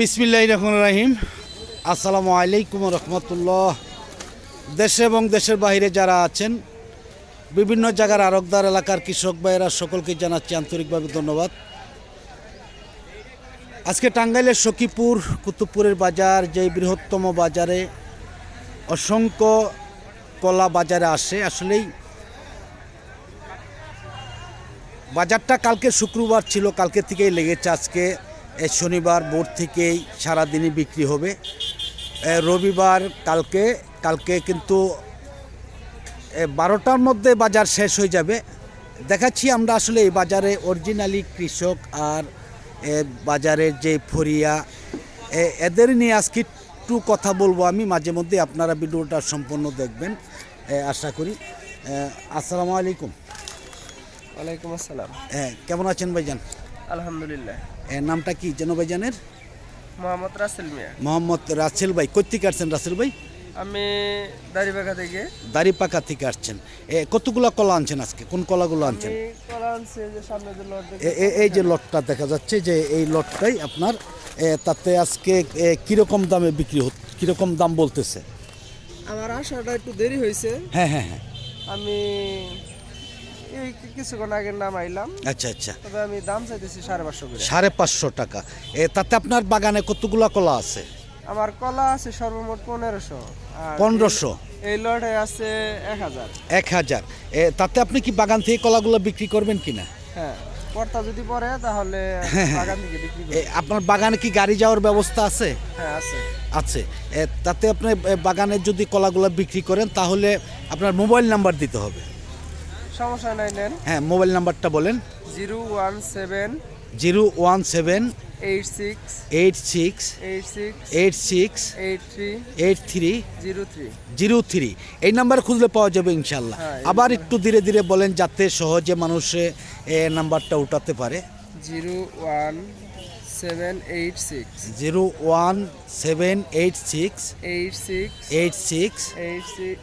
বিসমিল্লাহ রহমান রাহিম। আসসালামু আলাইকুম রহমতুল্লাহ। দেশে এবং দেশের বাইরে যারা আছেন, বিভিন্ন জায়গার আরকদার এলাকার কৃষক ভাইয়েরা, সকলকে জানাচ্ছি আন্তরিকভাবে ধন্যবাদ। আজকে টাঙ্গাইলের সখীপুর, কুতুবপুরের বাজার, যে বৃহত্তম বাজারে অসংখ্য কলা বাজারে আসে, আসলেই বাজারটা কালকে শুক্রবার ছিল, কালকে থেকেই লেগেছে আজকে। শনিবার ভোর থেকেই সারাদিনই বিক্রি হবে। রবিবার কালকে কালকে কিন্তু বারোটার মধ্যে বাজার শেষ হয়ে যাবে। দেখাচ্ছি আমরা আসলে এই বাজারে অরিজিনালি কৃষক আর বাজারের যে ফরিয়া এদের নিয়ে আজকে একটু কথা বলব আমি মাঝে মধ্যে আপনারা ভিডিওটা সম্পূর্ণ দেখবেন। আশা করি আসসালামু আলাইকুম। ওয়ালাইকুম আসসালাম। হ্যাঁ কেমন আছেন ভাইজান? আলহামদুলিল্লাহ। নামটা কি যেন ভাইজানের মোহাম্মদ রাসেল মিয়া। মোহাম্মদ রাসেল ভাই কোথেকে আসছেন রাসেল ভাই? আমি দাড়িবাগা থেকে। দাড়িপাকা থেকে আসছেন। এ কতগুলো কলা আনছেন আজকে? কোন কলাগুলো আনছেন? কলা আনছি যে সামনে যে লট এই যে লটটা দেখা যাচ্ছে যে এই লটটাই আপনার তাতে আজকে কীরকম দামে বিক্রি কীরকম দাম বলতেছে? আমার আসাটা একটু দেরি হয়েছে। হ্যাঁ হ্যাঁ হ্যাঁ। আমি এই কিছুক্ষণ আগে নাম আইলাম আচ্ছা আচ্ছা। তবে আমি দাম চাইতেছি সাড়ে পাঁচশো করে। সাড়ে পাঁচশো টাকা। এ, তাতে আপনার বাগানে কতগুলো কলা আছে? আমার কলা আছে সর্বমোট পনেরোশো। পনেরোশো? এই লটে আছে এক হাজার। এক হাজার। এ, তাতে আপনি কি বাগান থেকে কলাগুলো বিক্রি করবেন কিনা? হ্যাঁ কর্তা যদি পরে তাহলে বাগান থেকে বিক্রি আপনার বাগানে কি গাড়ি যাওয়ার ব্যবস্থা আছে? হ্যাঁ আছে। আছে। তাতে আপনি বাগানে যদি কলাগুলো বিক্রি করেন তাহলে আপনার মোবাইল নাম্বার দিতে হবে। সমস্যা নাই নেন। হ্যাঁ মোবাইল নাম্বারটা বলেন। Zero one seven zero one seven eight six eight six eight six eight six eight three eight three zero three zero three এই নাম্বার খুঁজলে পাওয়া যাবে ইনশাল্লাহ হ্যাঁ, আবার একটু ধীরে ধীরে বলেন যাতে সহজে মানুষে এ নাম্বারটা উঠাতে পারে। Zero one seven eight six zero one seven eight six eight six eight six eight six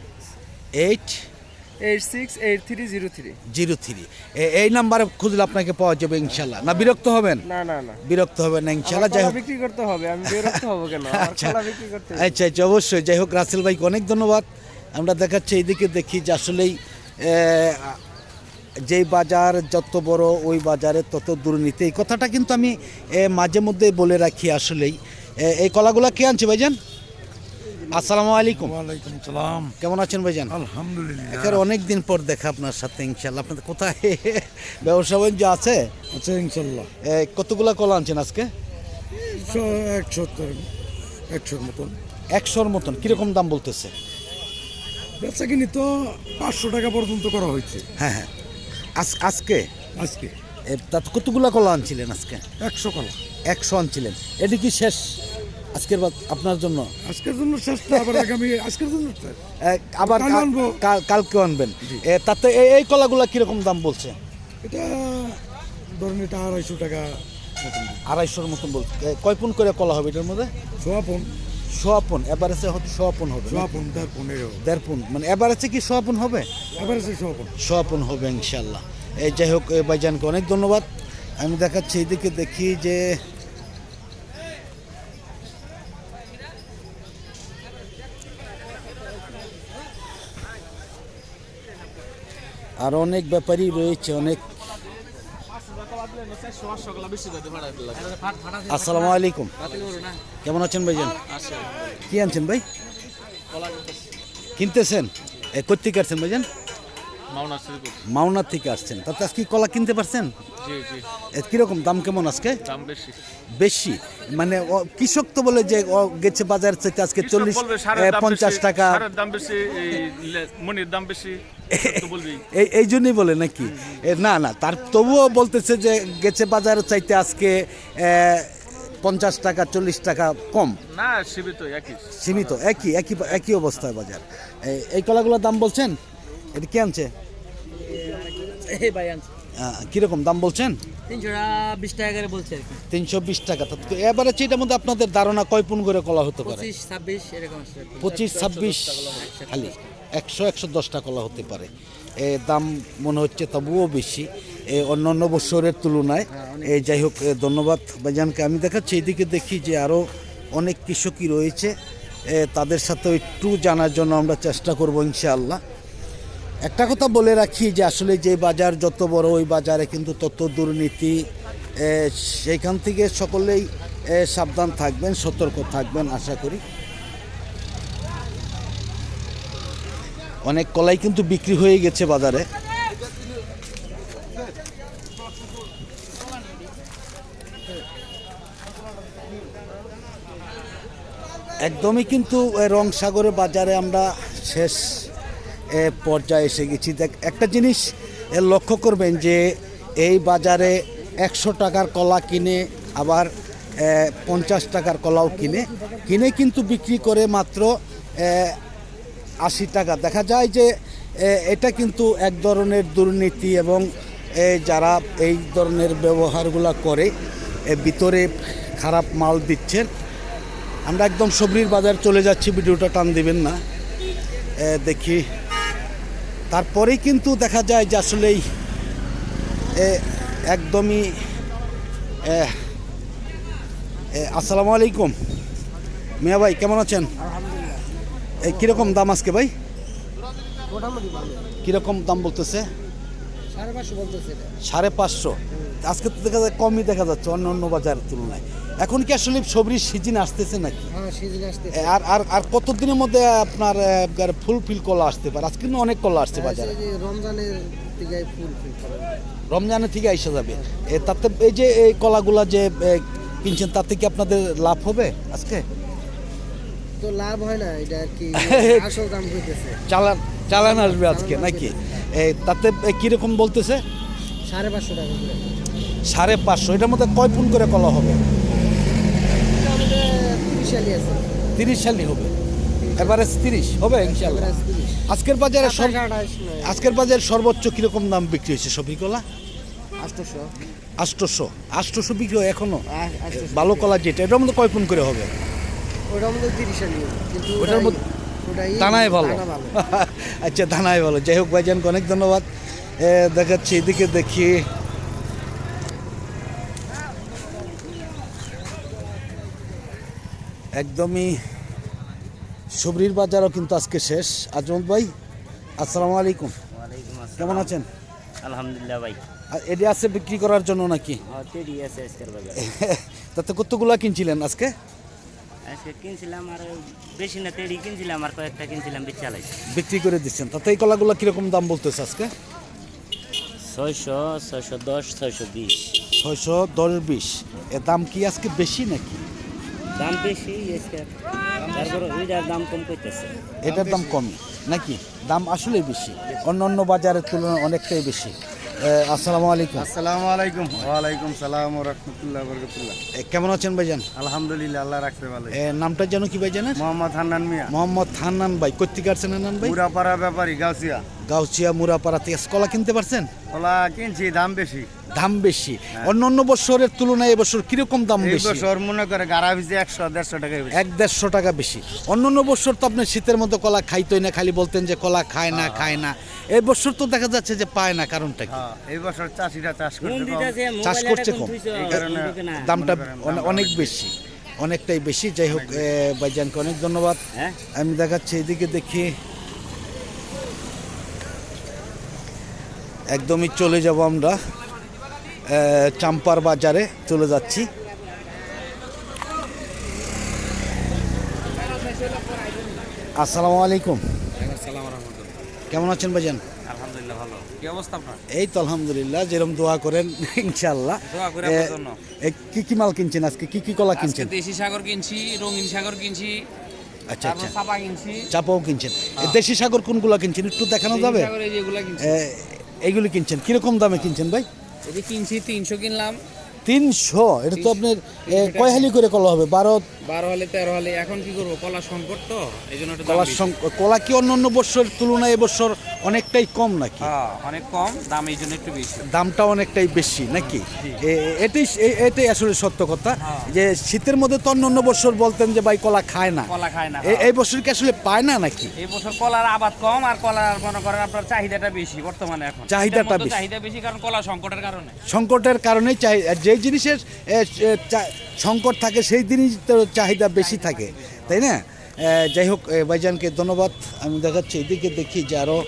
eight eight six eight three zero three zero three. এই নাম্বারে খুঁজলে আপনাকে পাওয়া যাবে ইনশাল্লাহ। না বিরক্ত হবেন? না না না। বিরক্ত হবেন না ইনশাল্লাহ। যাই হোক। বিক্রি করতে হবে আমি বিরক্ত হব কেন? আচ্ছা। আচ্ছা আচ্ছা অবশ্যই। যাই হোক রাসেল ভাইকে অনেক ধন্যবাদ। আমরা দেখাচ্ছি এইদিকে দেখি যে আসলেই যেই বাজার যত বড় ওই বাজারে তত দুর্নীতি। এই কথাটা কিন্তু আমি মাঝে মধ্যে বলে রাখি আসলেই। এই কলাগুলা কে আনছে ভাইজান? আসসালামু আলাইকুম। ওয়ালাইকুম সালাম। কেমন আছেন ভাইজান? আলহামদুলিল্লাহ। এখানে অনেক দিন পর দেখা আপনার সাথে ইনশাল্লাহ আপনাদের কোথায়? ব্যবসা বাণিজ্য আছে? আচ্ছা ইনশাল্লাহ কতগুলা কলা আনছেন আজকে? একশো একশোর মতন। একশোর মতন। কীরকম দাম বলতেছে? বেচা কিনি তো পাঁচশো টাকা পর্যন্ত করা হয়েছে। হ্যাঁ হ্যাঁ। আজ- আজকে? আজকে। তাতে কতগুলা কলা আনছিলেন আজকে? একশো কলা। একশো আনছিলেন। এটি কি শেষ? আজকের বাদ আপনার জন্য? আজকের জন্য শেষটা আবার আগামী আজকের জন্য আবার কাল কাল- আনব। কাল- কালকেও আনবেন। তাতে এই কলাগুলা কীরকম দাম বলছে? এটা ধরেন এটা আড়াইশো টাকা আড়াইশোর মতন বলছে। এ, কয় পুন করে কলা হবে এটার মধ্যে? সোয়াপন সোয়াপন এবারেছে হয়তো সোয়াপন হবে না? সোয়াপন তার পনেরো দেড় পুন মানে এবারেছে কি সোয়াপন হবে? এবার আছে সোয়াপন সোয়াপন হবে ইনশাল্লাহ এই যাই হোক ভাইজানকে অনেক ধন্যবাদ। আমি দেখাচ্ছি এদিকে দেখি যে আর অনেক ব্যাপারই রয়েছে, অনেক। আসসালামু আলাইকুম। কেমন আছেন ভাইজান? কি আনছেন ভাই? কিনতেছেন? কোথেকে আসছেন ভাইজান? মাওনার থেকে আসছেন। তাতে আজকে কলা কিনতে পারছেন? কীরকম দাম কেমন আজকে? বেশি। মানে কৃষক তো বলে যে গেছে বাজার থেকে আজকে চল্লিশ পঞ্চাশ টাকা। দাম বেশি এই মনির দাম বেশি এই এই জন্যই বলে নাকি? না না তার তবুও বলতেছে যে গেছে বাজার চাইতে আজকে পঞ্চাশ টাকা চল্লিশ টাকা কম। না সীমিত একই। সীমিত একই একই একই অবস্থায় বাজার। এই কলাগুলোর দাম বলছেন? এটা কি আনছে? কীরকম দাম বলছেন? বিশ টাকা করে বলছে আর কি। তিনশো বিশ টাকা। তো এবারে এটার মধ্যে আপনাদের ধারণা কয় পুন করে কলা হতে পারে? পঁচিশ ছাব্বিশ এরকম। পঁচিশ খালি। একশো একশো দশটা কলা হতে পারে। এ দাম মনে হচ্ছে তবুও বেশি। এই অন্য অন্য বছরের তুলনায়। এই যাই হোক এ, ধন্যবাদ ভাইজানকে। আমি দেখাচ্ছি এইদিকে দেখি যে আরও অনেক কৃষকই রয়েছে। তাদের সাথে একটু জানার জন্য আমরা চেষ্টা করব ইনশাআল্লাহ। একটা কথা বলে রাখি যে আসলে যে বাজার যত বড় ওই বাজারে কিন্তু তত দুর্নীতি সেইখান থেকে সকলেই সাবধান থাকবেন, সতর্ক থাকবেন, আশা করি। অনেক কলাই কিন্তু বিক্রি হয়ে গেছে বাজারে। একদমই কিন্তু রং রংসাগরের বাজারে আমরা শেষ পর্যায়ে এসে গেছি। দেখ, একটা জিনিস লক্ষ্য করবেন যে এই বাজারে একশো টাকার কলা কিনে, আবার পঞ্চাশ টাকার কলাও কিনে। কিনে কিন্তু বিক্রি করে মাত্র আশি টাকা। দেখা যায় যে এটা কিন্তু এক ধরনের দুর্নীতি এবং যারা এই ধরনের ব্যবহারগুলো করে ভিতরে খারাপ মাল দিচ্ছেন আমরা একদম সবরির বাজার চলে যাচ্ছি, ভিডিওটা টান দিবেন না। দেখি। তারপরেই কিন্তু দেখা যায় যে আসলেই একদমই আসসালামু আলাইকুম। মিয়া ভাই কেমন আছেন? এই কীরকম দাম আজকে ভাই? কীরকম দাম বলতেছে? সাড়ে পাঁচশো। আজকে তো দেখা যায় কমই দেখা যাচ্ছে অন্য অন্য বাজারের তুলনায়। এখন কি আসলে সবরির সিজন আসতেছে নাকি? হ্যাঁ আর আর আর কতদিনের মধ্যে আপনার ফুল ফিল কলা আসতে পারে? আজকে কিন্তু অনেক কলা আসছে বাজারে। যে রমজানের রমজানের থেকে এসে যাবে। এ, তাতে এই যে এই কলাগুলা যে কিনছেন তাতে কি আপনাদের লাভ হবে আজকে? তো লাভ হয় না এটা আর কি আসল দাম হইতেছে। চালান চালান আসবে আজকে নাকি? এই তাতে কীরকম বলতেছে? সাড়ে পাঁচশো টাকা সাড়ে পাঁচশো। এটার মধ্যে কয় পুন করে কলা হবে? তিরিশ আলি আছে। তিরিশ সালই হবে। এবারে তিরিশ হবে ইনশাল্লাহ আজকের বাজারে আজকের বাজারে সর্বোচ্চ কীরকম দাম বিক্রি হয়েছে সবজি কলা? আটশোশো আষ্টশো আষ্টশো বিক্রি হয় এখনও? ভালো কলা যেটা এটার মধ্যে কয় পুন করে হবে? ওটার মধ্যে তিরিশ কিন্তু ওটার মধ্যে- দানায় ভালো। আচ্ছা দানায় ভালো। যাই হোক ভাইজানকে অনেক ধন্যবাদ। দেখাচ্ছি এদিকে দেখি। একদমই সবরির বাজারও কিন্তু আজকে শেষ। আজমত ভাই আসসালামু আলাইকুম। কেমন আছেন? আলহামদুলিল্লাহ ভাই। এটি আছে বিক্রি করার জন্য নাকি? হ্যাঁ তাতে কতগুলা কিনছিলেন আজকে? আজকে কিনছিলাম আর বেশি না তেড়ি কিনছিলাম আর কয়েকটা কিনছিলাম বেশ বিক্রি করে দিচ্ছেন। তাতে এই কলাগুলো কীরকম দাম বলতেছে আজকে? ছয়শো ছয়শো দশ ছয়শো বিশ। ছয়শো দশ বিশ। এর দাম কি আজকে বেশি নাকি? দাম বেশি তারপর ওইটার দাম কম করতেছে এটার দাম কমই নাকি? দাম আসলে বেশি। অন্য অন্য বাজারের তুলনায় অনেকটাই বেশি। এ, আসসালামু আলাইকুম। আসসালামু আলাইকুম। ওয়ালাইকুম সালাম রহমতুল্লাহ বরকতুল্লাহ এ, কেমন আছেন ভাইজান? আলহামদুলিল্লাহ আল্লাহ রাখতে ভালো। এ, নামটা যেন কি ভাইজানের মোহাম্মদ হান্নান মিয়া। মোহাম্মদ হান্নান ভাই। কোথেকে আসছেন হান্নান ভাই? পুরাপাড়া ব্যাপারী গাউসিয়া। গাউচিয়া মুরাপাড়া থেকে কলা কিনতে পারছেন? ওলা কিনছি দাম বেশি। দাম বেশি। অন্য অন্য বছরের তুলনায় এবছর কীরকম দাম এই বেশি? বছর মনে করে গাড়া ভিজে একশো দেড়শো টাকা এক দেড়শো টাকা বেশি। অন্য অন্য বছর তো আপনি শীতের মধ্যে কলা খাইতোই না খালি বলতেন যে কলা খায় না খায় না। এই বছর তো দেখা যাচ্ছে যে পায় না কারণটা কি? হ্যাঁ এই বছর চাষিরা চাষ করতে চাষ করছে কম। এই কারণে দামটা অনেক বেশি অনেকটাই বেশি। যাই হোক এ, ভাইজানকে অনেক ধন্যবাদ। হ্যাঁ? আমি দেখাচ্ছি এদিকে দেখি। একদমই চলে যাব আমরা। চাম্পার বাজারে চলে যাচ্ছি। আসসালামু আলাইকুম। কেমন আছেন ভাইজান? আলহামদুলিল্লাহ ভালো। কি অবস্থা আপনার? এই তো আলহামদুলিল্লাহ যেরকম দোয়া করেন ইনশাল্লাহ দোয়া করি এ, জন্য। কি কি মাল কিনছেন আজকে? কি কি কলা কিনছেন? দেশি সাগর কিনছি রঙিন সাগর কিনছি আচ্ছা আচ্ছা। চাপা কিনছি। চাপাও কিনছেন। দেশি সাগর কোনগুলা কিনছেন? একটু দেখানো যাবে? এইগুলি কিনছেন। কীরকম দামে কিনছেন ভাই? এই যে কিনছি তিনশো কিনলাম। তিনশো? এটা তো আপনার কয় হালি করে কলা হবে? বারো বারো হলে তেরো হলে এখন কি করব? কলা সংকট তো এই জন্য একটু দাম কলার বেশি। সং- কলা কি অন্য অন্য বছর তুলনায় এবছর অনেকটাই কম নাকি? হ্যাঁ অনেক কম দাম এই জন্য একটু বেশি। দামটা অনেকটাই বেশি নাকি? এটাই এটাই আসলে সত্য কথা। যে শীতের মধ্যে তো অন্য অন্য বছর বলতেন যে ভাই কলা খায় না। কলা খায় না এ- এই বছর কি আসলে পায় না নাকি? এই বছর কলার আবাদ কম আর কলার মনে করেন আপনার চাহিদাটা বেশি বর্তমানে এখন। চাহিদাটা বেশি। চাহিদা বেশি কারণ কলা সংকটের কারণে। সংকটের কারণে যে জিনিসের সংকট থাকে সেই দিনই তো চাহিদা বেশি থাকে তাই না? যাই হোক ভাইজানকে ধন্যবাদ। আমি দেখাচ্ছি এদিকে দেখি যে আরও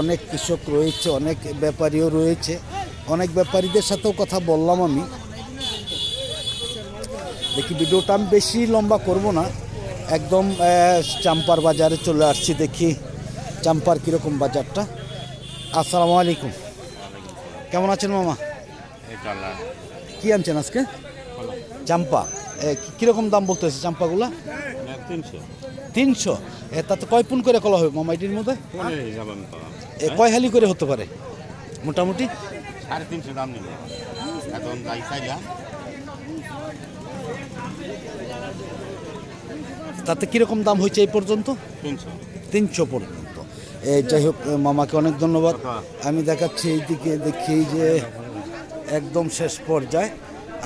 অনেক কৃষক রয়েছে অনেক ব্যাপারীও রয়েছে। অনেক ব্যাপারীদের সাথেও কথা বললাম আমি। দেখি ভিডিওটা আমি বেশি লম্বা করব না। একদম চাম্পার বাজারে চলে আসছি দেখি চাম্পার কীরকম বাজারটা। আসসালামু আলাইকুম। কেমন আছেন মামা? কি আনছেন আজকে? চাম্পা। কীরকম দাম বলতেছে চাম্পাগুলা? তিনশো। এ, তাতে কয় পুন করে কলা হবে মামা এটির মধ্যে এ, কয় হালি করে হতে পারে? মোটামুটি? সাড়ে তিনশো দাম নিল। এখন যাই চাইলাম তাতে কীরকম দাম হয়েছে এই পর্যন্ত? তিনশো। তিনশো পর্যন্ত। যাই হোক মামাকে অনেক ধন্যবাদ। আমি দেখাচ্ছি এইদিকে দেখি যে একদম শেষ পর্যায়ে।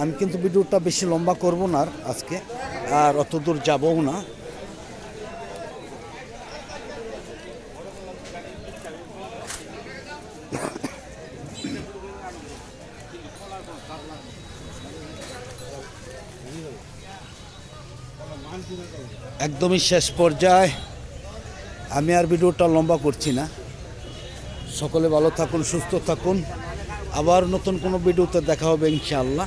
আমি কিন্তু ভিডিওটা বেশি লম্বা করব না আজকে, আর অত দূর যাবও না। একদমই শেষ পর্যায়ে। আমি আর ভিডিওটা লম্বা করছি না। সকলে ভালো থাকুন, সুস্থ থাকুন। আবার নতুন কোনো ভিডিওতে দেখা হবে ইনশাআল্লাহ।